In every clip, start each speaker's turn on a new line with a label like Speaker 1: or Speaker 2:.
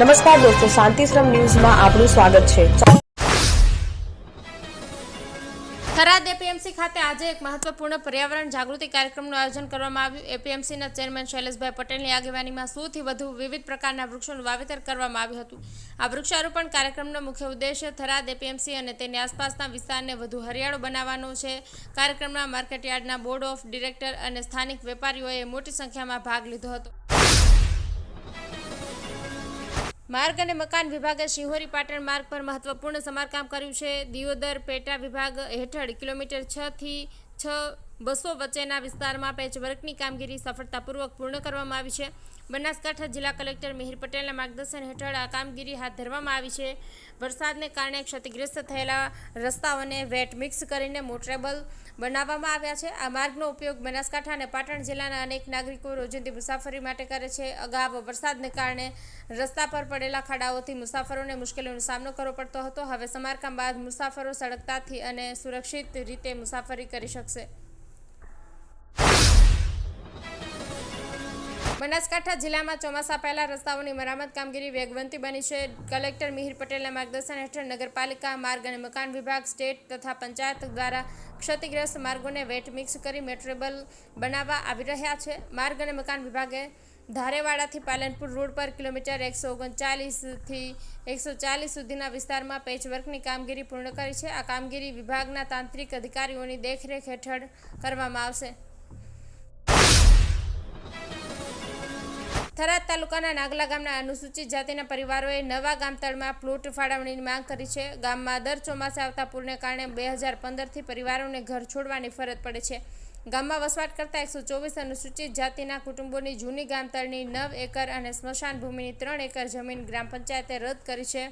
Speaker 1: નમસ્કાર દોસ્તો શાંતિશ્રમ ન્યૂઝમાં આપનું સ્વાગત છે.
Speaker 2: થરાદ એપીએમસી ખાતે આજે એક મહત્વપૂર્ણ પર્યાવરણ જાગૃતિ કાર્યક્રમનું આયોજન કરવામાં આવ્યું. એપીએમસીના ચેરમેન શૈલેષભાઈ પટેલની આગેવાનીમાં સૌથી વધુ વિવિધ પ્રકારના વૃક્ષોનું વાવેતર કરવામાં આવ્યું હતું. આ વૃક્ષારોપણ કાર્યક્રમનો મુખ્ય ઉદ્દેશ્ય થરાદ એપીએમસી અને તેની આસપાસના વિસ્તારને વધુ હરિયાળો બનાવવાનો છે. કાર્યક્રમમાં માર્કેટયાર્ડના બોર્ડ ઓફ ડિરેક્ટર અને સ્થાનિક વેપારીઓએ મોટી સંખ્યામાં ભાગ લીધો હતો. માર્ગ અને મકાન વિભાગે શિહોરી પાટણ માર્ગ પર મહત્વપૂર્ણ સમારકામ કર્યું છે. દિયોદર પેટા વિભાગ હેઠળ કિલોમીટર છ થી છ બસો વચ્ચેના વિસ્તારમાં પેચવર્કની કામગીરી સફળતાપૂર્વક પૂર્ણ કરવામાં આવી છે. બનાસકાંઠા જિલ્લા કલેક્ટર મિહિર પટેલના માર્ગદર્શન હેઠળ આ કામગીરી હાથ ધરવામાં આવી છે. વરસાદને કારણે ક્ષતિગ્રસ્ત થયેલા રસ્તાઓને વેટ મિક્સ કરીને મોટરેબલ બનાવવામાં આવ્યા છે. આ માર્ગનો ઉપયોગ બનાસકાંઠા અને પાટણ જિલ્લાના અનેક નાગરિકો રોજિંદી મુસાફરી માટે કરે છે. અગાઉ વરસાદને કારણે રસ્તા પર પડેલા ખાડાઓથી મુસાફરોને મુશ્કેલીઓનો સામનો કરવો પડતો હતો. હવે સમારકામ બાદ મુસાફરો સળગતાથી અને સુરક્ષિત રીતે મુસાફરી કરી શકશે. બનાસકાંઠા જિલ્લામાં ચોમાસા પહેલા રસ્તાઓની મરામત કામગીરી વેગવંતી બની છે. કલેક્ટર મિહિર પટેલના માર્ગદર્શન હેઠળ નગરપાલિકા માર્ગ અને મકાન વિભાગ, સ્ટેટ તથા પંચાયત દ્વારા ક્ષતિગ્રસ્ત માર્ગોને વેટ મિક્સ કરી મેટ્રેબલ બનાવવા આવી રહ્યા છે. માર્ગ અને મકાન વિભાગે ધારેવાડાથી પાલનપુર રોડ પર કિલોમીટર એકસો ઓગણચાલીસથી એકસો ચાલીસ સુધીના વિસ્તારમાં પેચવર્કની કામગીરી પૂર્ણ કરી છે. આ કામગીરી વિભાગના તાંત્રિક અધિકારીઓની દેખરેખ હેઠળ કરવામાં આવશે. થરાદ તાલુકાના નાગલા ગામના અનુસૂચિત જાતિના પરિવારોએ નવા ગામતળમાં પ્લોટ ફાળવણીની માંગ કરી છે. ગામમાં દર ચોમાસે આવતા પૂરને કારણે બે હજાર પંદરથી પરિવારોને ઘર છોડવાની ફરજ પડે છે. ગામમાં વસવાટ કરતા એકસો ચોવીસ અનુસૂચિત જાતિના કુટુંબોની જૂની ગામતળની નવ એકર અને સ્મશાન ભૂમિની ત્રણ એકર જમીન ગ્રામ પંચાયતે રદ કરી છે.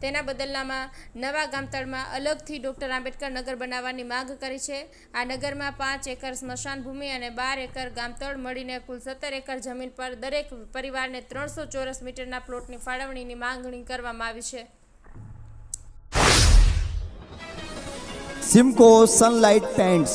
Speaker 2: તેના બદલામાં નવા ગામતળમાં અલગથી ડૉક્ટર આંબેડકર નગર બનાવવાની માંગ કરી છે. આ નગરમાં પાંચ એકર સ્મશાન ભૂમિ અને બાર એકર ગામતળ મળીને કુલ સત્તર એકર જમીન પર દરેક પરિવારને ત્રણસો ચોરસ મીટરના પ્લોટની ફાળવણીની માંગણી કરવામાં આવી છે.
Speaker 3: Simco Sunlight Paints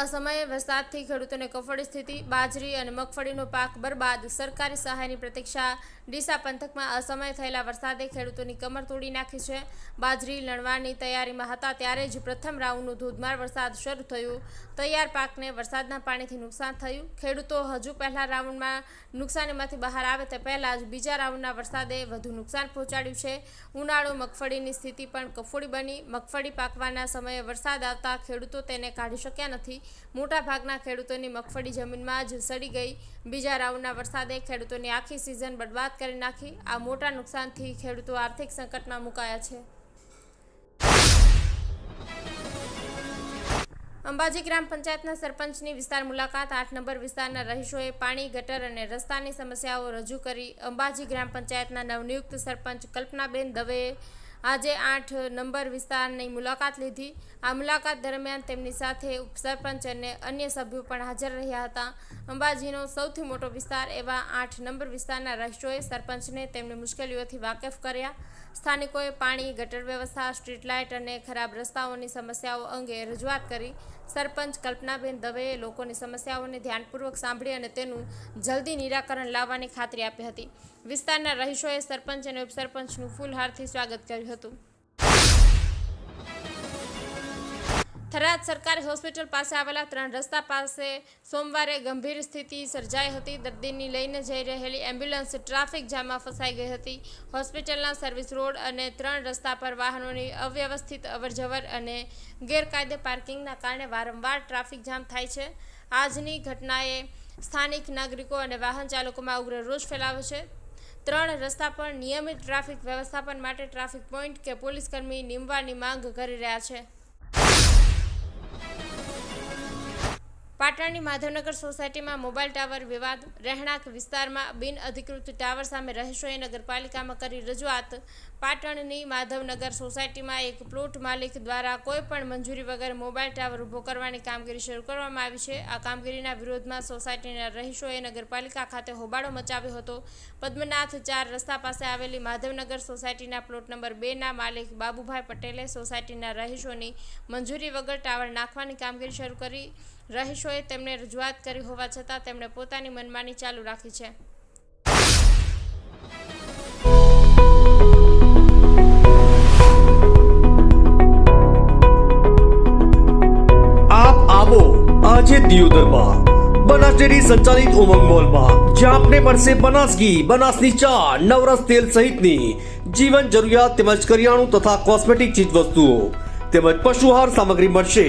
Speaker 2: અસમયે વરસાદથી ખેડૂતોને કફોડી સ્થિતિ, બાજરી અને મગફળીનો પાક બરબાદ, સરકારી સહાયની પ્રતીક્ષા, ડીસા પંથકમાં અસમયે થયેલા વરસાદે ખેડૂતોની કમર તોડી નાખી છે. બાજરી લણવાની તૈયારીમાં હતા ત્યારે જ પ્રથમ રાઉન્ડનું ધોધમાર વરસાદ શરૂ થયું. તૈયાર પાકને વરસાદના પાણીથી નુકસાન થયું. ખેડૂતો હજુ પહેલા રાઉન્ડમાં નુકસાનીમાંથી બહાર આવે તે પહેલાં જ બીજા રાઉન્ડના વરસાદે વધુ નુકસાન પહોંચાડ્યું છે. ઉનાળો મગફળીની સ્થિતિ પણ કફોડી બની. મગફળી પાકવાના સમયે વરસાદ આવતા ખેડૂતો તેને કાઢી શક્યા નથી. મોટા ભાગના ખેડૂતોની મગફળી જમીનમાં જ સડી ગઈ. બીજા રાઉન્ડના વરસાદે ખેડૂતોની આખી સિઝન બરબાદ કરી નાખી. આ મોટા નુકસાનથી ખેડૂતો આર્થિક સંકટમાં મુકાયા છે. અંબાજી ગ્રામ પંચાયતના સરપંચની વિસ્તાર મુલાકાત. આઠ નંબર વિસ્તારના રહીશોએ પાણી, ગટર અને રસ્તાની સમસ્યાઓ રજૂ કરી. અંબાજી ગ્રામ પંચાયતના નવનિયુક્ત સરપંચ કલ્પનાબેન દવેએ આજે આઠ નંબર વિસ્તારની મુલાકાત લીધી. આ મુલાકાત દરમિયાન તેમની સાથે ઉપસરપંચ અને અન્ય સભ્યો પણ હાજર રહ્યા હતા. અંબાજીનો સૌથી મોટો વિસ્તાર એવા આઠ નંબર વિસ્તારના રહીશોએ સરપંચને તેમની મુશ્કેલીઓથી વાકેફ કર્યા. સ્થાનિકોએ પાણી, ગટર વ્યવસ્થા, સ્ટ્રીટ લાઇટ અને ખરાબ રસ્તાઓની સમસ્યાઓ અંગે રજૂઆત કરી. સરપંચ કલ્પનાબેન દવેએ લોકોની સમસ્યાઓને ધ્યાનપૂર્વક સાંભળી અને તેનું જલ્દી નિરાકરણ લાવવાની ખાતરી આપી હતી. વિસ્તારના રહીશોએ સરપંચ અને ઉપસરપંચનું ફૂલહારથી સ્વાગત કર્યું હતું. થરાદ સરકારી હોસ્પિટલ પાસે આવેલા ત્રણ રસ્તા પાસે સોમવારે ગંભીર સ્થિતિ સર્જાઈ હતી. દર્દીની લઈને જઈ રહેલી એમ્બ્યુલન્સ ટ્રાફિક જામમાં ફસાઈ ગઈ હતી. હોસ્પિટલના સર્વિસ રોડ અને ત્રણ રસ્તા પર વાહનોની અવ્યવસ્થિત અવરજવર અને ગેરકાયદે પાર્કિંગના કારણે વારંવાર ટ્રાફિક જામ થાય છે. આજની ઘટનાએ સ્થાનિક નાગરિકો અને વાહન ચાલકોમાં ઉગ્ર રોષ ફેલાવ્યો છે. ત્રણ રસ્તા પર નિયમિત ટ્રાફિક વ્યવસ્થાપન માટે ટ્રાફિક પોઈન્ટ કે પોલીસકર્મી નીમવાની માંગ કરી રહ્યા છે. પાટણની માધવનગર સોસાયટીમાં મોબાઈલ ટાવર વિવાદ, રહેણાંક વિસ્તારમાં બિન અધિકૃત ટાવર સામે રહેશોએ નગરપાલિકામાં કરી રજૂઆત. પાટણની માધવનગર સોસાયટીમાં એક પ્લોટ માલિક દ્વારા કોઈપણ મંજૂરી વગર મોબાઈલ ટાવર ઊભો કરવાની કામગીરી શરૂ કરવામાં આવી છે. આ કામગીરીના વિરોધમાં સોસાયટીના રહીશોએ નગરપાલિકા ખાતે હોબાળો મચાવ્યો હતો. પદ્મનાથ ચાર રસ્તા પાસે આવેલી માધવનગર સોસાયટીના પ્લોટ નંબર બેના માલિક બાબુભાઈ પટેલે સોસાયટીના રહીશોની મંજૂરી વગર ટાવર નાખવાની કામગીરી શરૂ કરી. રહીશોએ તેમને રજૂઆત કરી હોવા છતાં તેમણે પોતાની મનમાની ચાલુ રાખી છે.
Speaker 4: આપ આવો આજે દિયોદરમાં. બનાસ ડેરી સંચાલિત ઉમંગ મોલમાં, જ્યાં આપને મળશે બનાસ ઘી બનાસની ચા, નવરસ તેલ સહિતની જીવન જરૂરિયાત તેમજ કરિયાણું તથા કોસ્મેટિક ચીજ વસ્તુઓ તેમજ પશુહાર સામગ્રી મળશે.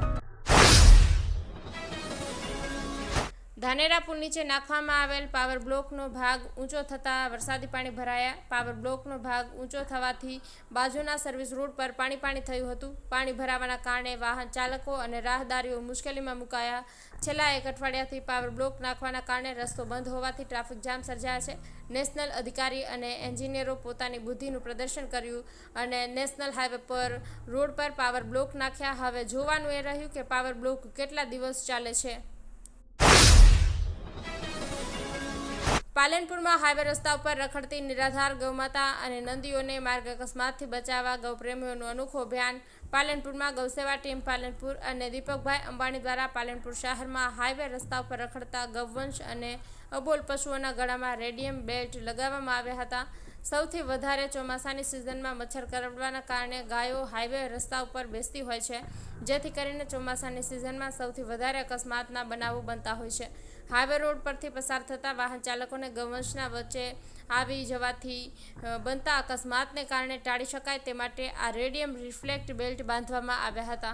Speaker 2: ધાનેરા પુલ નીચે નાખવામાં આવેલ પાવર બ્લોકનો ભાગ ઊંચો થતાં વરસાદી પાણી ભરાયા. પાવર બ્લોકનો ભાગ ઊંચો થવાથી બાજુના સર્વિસ રોડ પર પાણી પાણી થયું હતું. પાણી ભરાવાના કારણે વાહન ચાલકો અને રાહદારીઓ મુશ્કેલીમાં મુકાયા. છેલ્લા એક અઠવાડિયાથી પાવર બ્લોક નાખવાના કારણે રસ્તો બંધ હોવાથી ટ્રાફિક જામ સર્જાયા છે. નેશનલ અધિકારી અને એન્જિનિયરો પોતાની બુદ્ધિનું પ્રદર્શન કર્યું અને નેશનલ હાઈવે પર રોડ પર પાવર બ્લોક નાખ્યા. હવે જોવાનું એ રહ્યું કે પાવર બ્લોક કેટલા દિવસ ચાલે છે? પાલનપુરમાં હાઈવે રસ્તા ઉપર રખડતી નિરાધાર ગૌમાતા અને નંદીઓને માર્ગ અકસ્માતથી બચાવવા ગૌપ્રેમીઓનું અનોખું અભિયાન પાલનપુરમાં ગૌસેવા ટીમ પાલનપુર અને દીપકભાઈ અંબાણી દ્વારા પાલનપુર શહેરમાં હાઈવે રસ્તા ઉપર રખડતા ગૌવંશ અને અબોલ પશુઓના ગળામાં રેડિયમ બેલ્ટ લગાવવામાં આવ્યા હતા. સૌથી વધારે ચોમાસાની સિઝનમાં મચ્છર કરડવાના કારણે ગાયો હાઈવે રસ્તા ઉપર બેસતી હોય છે, જેથી કરીને ચોમાસાની સિઝનમાં સૌથી વધારે અકસ્માતના બનાવો બનતા હોય છે. હાઈવે રોડ પરથી પસાર થતા વાહન ચાલકોને ગૌવંશના વચ્ચે આવી જવાથી બનતા અકસ્માતને કારણે ટાળી શકાય તે માટે આ રેડિયમ રિફ્લેક્ટ બેલ્ટ બાંધવામાં આવ્યા હતા.